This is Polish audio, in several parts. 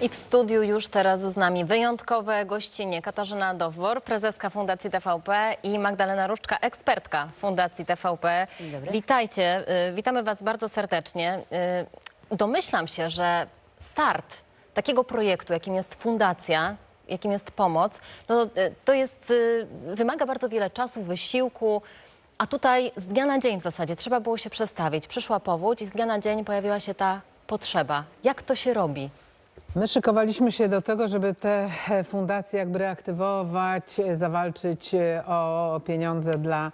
I w studiu już teraz z nami wyjątkowe gościnie Katarzyna Dowbor, prezeska Fundacji TVP i Magdalena Różczka, ekspertka Fundacji TVP. Witajcie, y, witamy Was bardzo serdecznie. Y, Domyślam się, że start takiego projektu, jakim jest fundacja, jakim jest pomoc, no, y, to jest, wymaga bardzo wiele czasu, wysiłku, a tutaj z dnia na dzień w zasadzie trzeba było się przestawić. Przyszła powódź i z dnia na dzień pojawiła się ta potrzeba. Jak to się robi? My szykowaliśmy się do tego, żeby te e, fundacje jakby reaktywować, e, zawalczyć e, o pieniądze dla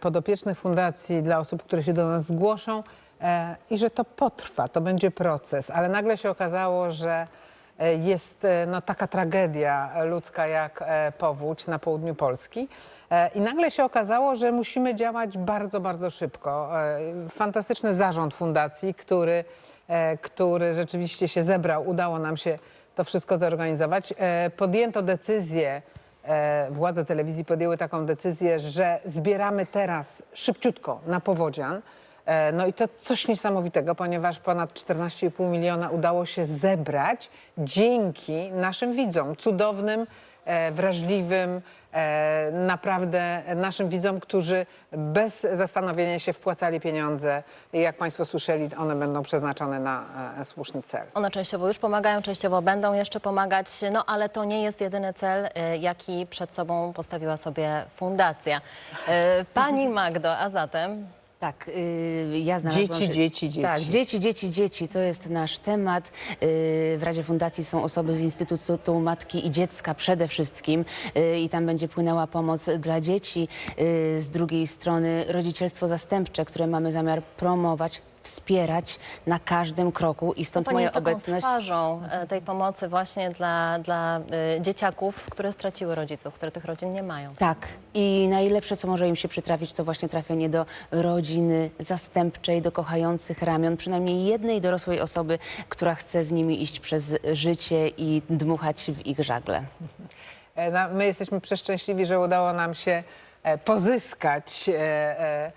podopiecznych fundacji, dla osób, które się do nas zgłoszą i że to potrwa, to będzie proces. Ale nagle się okazało, że jest no, taka tragedia ludzka jak powódź na południu Polski. I nagle się okazało, że musimy działać bardzo, bardzo szybko. Fantastyczny zarząd fundacji, który który rzeczywiście się zebrał. Udało nam się to wszystko zorganizować. E, Podjęto decyzję, e, władze telewizji podjęły taką decyzję, że zbieramy teraz szybciutko na powodzian. E, No i to coś niesamowitego, ponieważ ponad 14,5 miliona udało się zebrać dzięki naszym widzom, cudownym, e, wrażliwym, e, naprawdę naszym widzom, którzy bez zastanowienia się wpłacali pieniądze jak Państwo słyszeli, one będą przeznaczone na e, słuszny cel. One częściowo już pomagają, częściowo będą jeszcze pomagać, no ale to nie jest jedyny cel, jaki przed sobą postawiła sobie fundacja. Pani Magdo, a zatem Tak, y, ja znalazłam... Dzieci, dzieci, dzieci. Tak, dzieci, dzieci, dzieci, to jest nasz temat. Y, W Radzie Fundacji są osoby z Instytutu Matki i Dziecka przede wszystkim y, i tam będzie płynęła pomoc dla dzieci. Y, Z drugiej strony rodzicielstwo zastępcze, które mamy zamiar promować, wspierać na każdym kroku i stąd Pani moja jest taką obecność. twarzą e, tej pomocy właśnie dla, dla y, dzieciaków, które straciły rodziców, które tych rodzin nie mają. Tak. I najlepsze, co może im się przytrafić, to właśnie trafienie do rodziny zastępczej, do kochających ramion, przynajmniej jednej dorosłej osoby, która chce z nimi iść przez życie i dmuchać w ich żagle. E, My jesteśmy przeszczęśliwi, że udało nam się e, pozyskać e, e, e,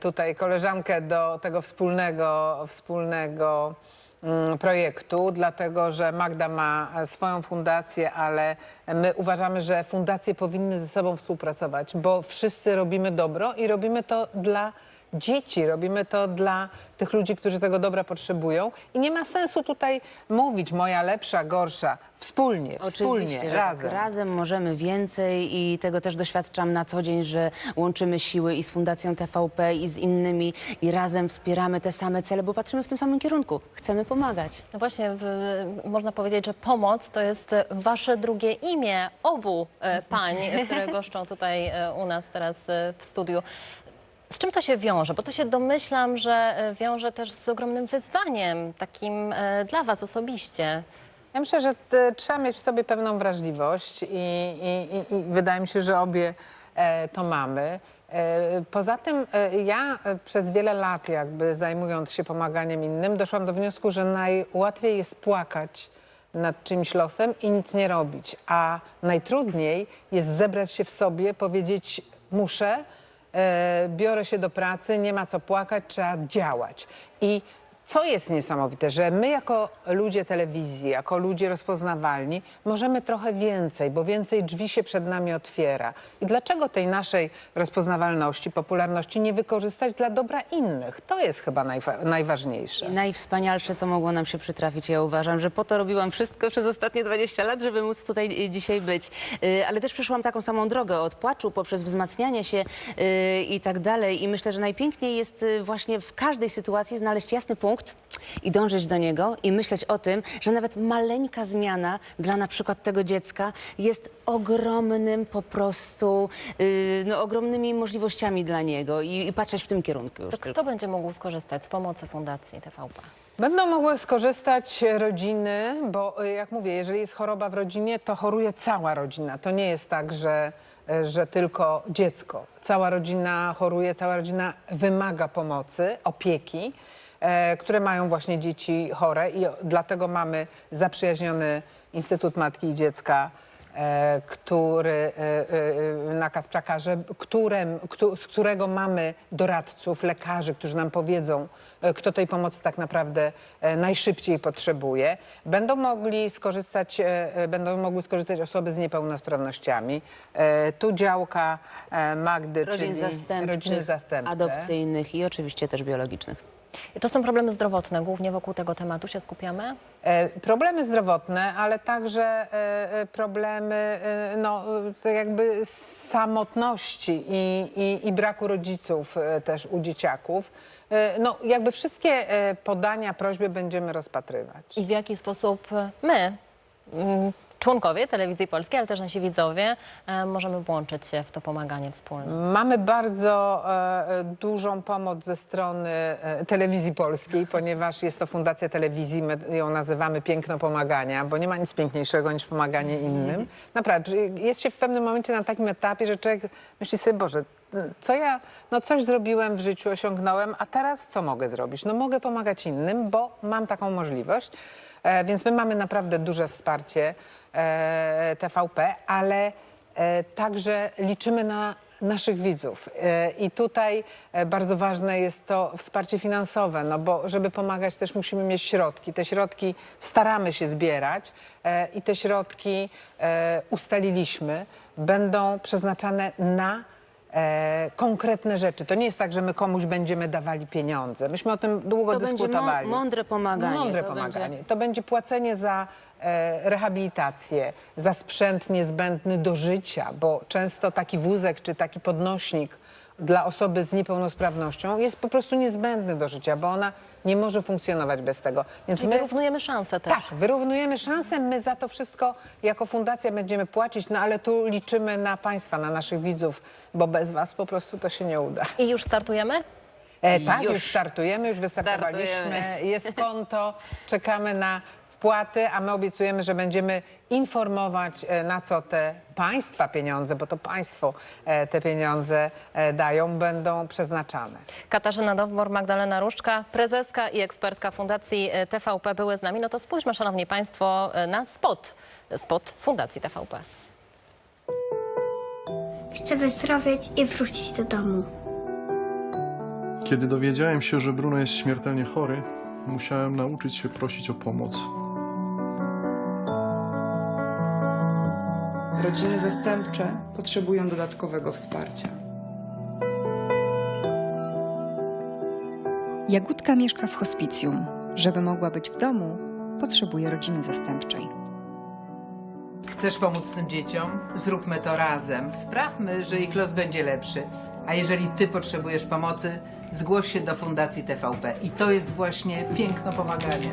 tutaj koleżankę do tego wspólnego, wspólnego mm, projektu, dlatego że Magda ma e, swoją fundację, ale my uważamy, że fundacje powinny ze sobą współpracować, bo wszyscy robimy dobro i robimy to dla dzieci, robimy to dla tych ludzi, którzy tego dobra potrzebują i nie ma sensu tutaj mówić moja lepsza, gorsza, wspólnie, wspólnie, Oczywiście, że razem. Tak, razem możemy więcej i tego też doświadczam na co dzień, że łączymy siły i z Fundacją TVP i z innymi i razem wspieramy te same cele, bo patrzymy w tym samym kierunku. Chcemy pomagać. No właśnie, w, można powiedzieć, że pomoc to jest wasze drugie imię obu e, pań, które goszczą tutaj e, u nas teraz e, w studiu. Z czym to się wiąże? Bo to się domyślam, że e, wiąże też z ogromnym wyzwaniem, takim e, dla was osobiście. Ja myślę, że t- trzeba mieć w sobie pewną wrażliwość i, i, i, i wydaje mi się, że obie e, to mamy. E, poza tym e, ja e, przez wiele lat jakby zajmując się pomaganiem innym doszłam do wniosku, że najłatwiej jest płakać nad czymś losem i nic nie robić, a najtrudniej jest zebrać się w sobie, powiedzieć muszę, e, biorę się do pracy, nie ma co płakać, trzeba działać. I co jest niesamowite, że my jako ludzie telewizji, jako ludzie rozpoznawalni, możemy trochę więcej, bo więcej drzwi się przed nami otwiera. I dlaczego tej naszej rozpoznawalności, popularności nie wykorzystać dla dobra innych? To jest chyba najwa- najważniejsze. I najwspanialsze, co mogło nam się przytrafić. Ja uważam, że po to robiłam wszystko przez ostatnie 20 lat, żeby móc tutaj y, dzisiaj być. Y, Ale też przeszłam taką samą drogę od płaczu poprzez wzmacnianie się y, i tak dalej. I myślę, że najpiękniej jest właśnie w każdej sytuacji znaleźć jasny punkt i dążyć do niego i myśleć o tym, że nawet maleńka zmiana dla na przykład tego dziecka jest ogromnym po prostu, y, no, ogromnymi możliwościami dla niego i, i patrzeć w tym kierunku już To tylko. kto będzie mógł skorzystać z pomocy Fundacji TVP? Będą mogły skorzystać rodziny, bo y, jak mówię, jeżeli jest choroba w rodzinie, to choruje cała rodzina. To nie jest tak, że, y, że tylko dziecko. Cała rodzina choruje, cała rodzina wymaga pomocy, opieki, które mają właśnie dzieci chore i dlatego mamy zaprzyjaźniony Instytut Matki i Dziecka e, który e, e, na Kasprakarze, którym, któ- z którego mamy doradców, lekarzy, którzy nam powiedzą, e, kto tej pomocy tak naprawdę e, najszybciej potrzebuje. Będą mogli skorzystać, e, e, będą mogły skorzystać osoby z niepełnosprawnościami. E, Tu działka e, Magdy, Rodzin czyli zastępczych, rodziny zastępcze. adopcyjnych i oczywiście też biologicznych. To są problemy zdrowotne, głównie wokół tego tematu się skupiamy. E, Problemy zdrowotne, ale także e, e, problemy no, jakby samotności i, i, i braku rodziców też u dzieciaków. No, jakby wszystkie podania, prośby będziemy rozpatrywać. I w jaki sposób my, mm, członkowie Telewizji Polskiej, ale też nasi widzowie, e, możemy włączyć się w to pomaganie wspólne. Mamy bardzo e, e, dużą pomoc ze strony Telewizji Polskiej, ponieważ jest to Fundacja Telewizji, my ją nazywamy Piękno Pomagania, bo nie ma nic piękniejszego niż pomaganie innym. Naprawdę, jest się w pewnym momencie na takim etapie, że człowiek myśli sobie, Boże, co ja, no coś zrobiłem w życiu, osiągnąłem, a teraz co mogę zrobić? No mogę pomagać innym, bo mam taką możliwość. E, więc my mamy naprawdę duże wsparcie TVP, ale e, także liczymy na naszych widzów. E, I tutaj e, bardzo ważne jest to wsparcie finansowe, no bo żeby pomagać też musimy mieć środki. Te środki staramy się zbierać e, i te środki e, ustaliliśmy, będą przeznaczane na e, konkretne rzeczy. To nie jest tak, że my komuś będziemy dawali pieniądze. Myśmy o tym długo To będzie dyskutowali. mą- mądre pomaganie. Mądre To pomaganie. będzie- To będzie płacenie za e, rehabilitację, za sprzęt niezbędny do życia, bo często taki wózek czy taki podnośnik dla osoby z niepełnosprawnością jest po prostu niezbędny do życia, bo ona nie może funkcjonować bez tego. Więc Czyli wyrównujemy szanse też. tak, wyrównujemy szanse, my za to wszystko jako fundacja będziemy płacić, no ale tu liczymy na Państwa, na naszych widzów, bo bez Was po prostu to się nie uda. I już startujemy? E, tak, już. Już. startujemy, już wystartowaliśmy, Startujemy. jest konto, czekamy na wpłaty, a my obiecujemy, że będziemy informować, e, na co te Państwa pieniądze, bo to Państwo e, te pieniądze e, dają, będą przeznaczane. Katarzyna Dowbor, Magdalena Różczka, prezeska i ekspertka Fundacji TVP były z nami. No to spójrzmy, Szanowni Państwo, na spot, spot Fundacji TVP. Chcę wyzdrowieć i wrócić do domu. Kiedy dowiedziałem się, że Bruno jest śmiertelnie chory, musiałem nauczyć się prosić o pomoc. Rodziny zastępcze potrzebują dodatkowego wsparcia. Jagódka mieszka w hospicjum. Żeby mogła być w domu, potrzebuje rodziny zastępczej. Chcesz pomóc tym dzieciom? Zróbmy to razem. Sprawmy, że ich los będzie lepszy. A jeżeli ty potrzebujesz pomocy, zgłoś się do Fundacji TVP. I to jest właśnie piękno pomagania.